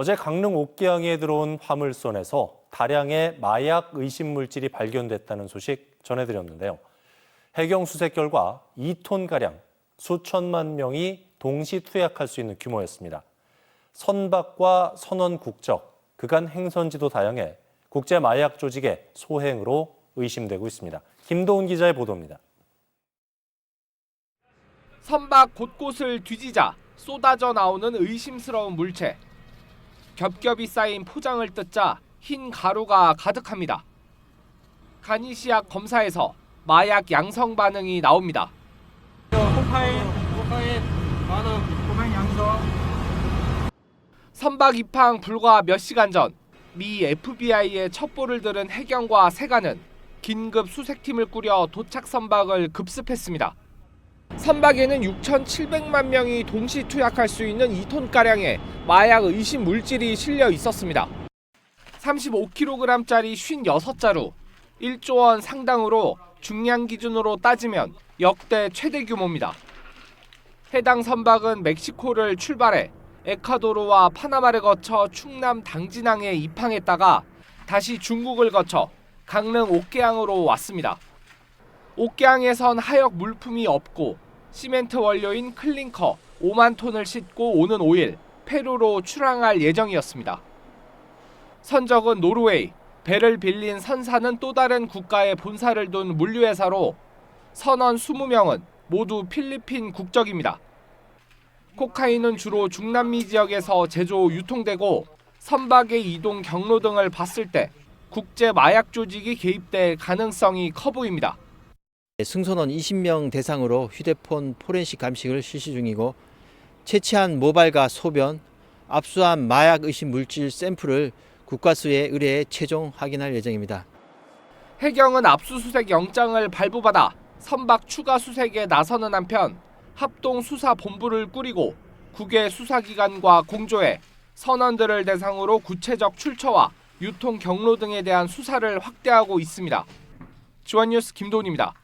어제 강릉 옥계항에 들어온 화물선에서 다량의 마약 의심 물질이 발견됐다는 소식 전해드렸는데요. 해경 수색 결과 2톤 가량 수천만 명이 동시 투약할 수 있는 규모였습니다. 선박과 선원 국적, 그간 행선지도 다양해 국제 마약 조직의 소행으로 의심되고 있습니다. 김도훈 기자의 보도입니다. 선박 곳곳을 뒤지자 쏟아져 나오는 의심스러운 물체. 겹겹이 쌓인 포장을 뜯자 흰 가루가 가득합니다. 간이시약 검사에서 마약 양성 반응이 나옵니다. 코카인, 코카인, 많은 코카인 양성. 선박 입항 불과 몇 시간 전 미 FBI의 첩보를 들은 해경과 세관은 긴급 수색팀을 꾸려 도착 선박을 급습했습니다. 선박에는 6,700만 명이 동시 투약할 수 있는 2톤가량의 마약 의심 물질이 실려 있었습니다. 35kg짜리 56자루, 1조 원 상당으로 중량 기준으로 따지면 역대 최대 규모입니다. 해당 선박은 멕시코를 출발해 에콰도르와 파나마를 거쳐 충남 당진항에 입항했다가 다시 중국을 거쳐 강릉 옥계항으로 왔습니다. 옥계항에선 하역 물품이 없고 시멘트 원료인 클링커 5만 톤을 싣고 오는 5일 페루로 출항할 예정이었습니다. 선적은 노르웨이, 배를 빌린 선사는 또 다른 국가에 본사를 둔 물류회사로 선원 20명은 모두 필리핀 국적입니다. 코카인은 주로 중남미 지역에서 제조 유통되고 선박의 이동 경로 등을 봤을 때 국제 마약 조직이 개입될 가능성이 커 보입니다. 승선원 20명 대상으로 휴대폰 포렌식 감식을 실시 중이고 채취한 모발과 소변, 압수한 마약 의심 물질 샘플을 국과수에 의뢰해 최종 확인할 예정입니다. 해경은 압수수색 영장을 발부받아 선박 추가 수색에 나서는 한편 합동 수사 본부를 꾸리고 국외 수사기관과 공조해 선원들을 대상으로 구체적 출처와 유통 경로 등에 대한 수사를 확대하고 있습니다. 지원뉴스 김도훈입니다.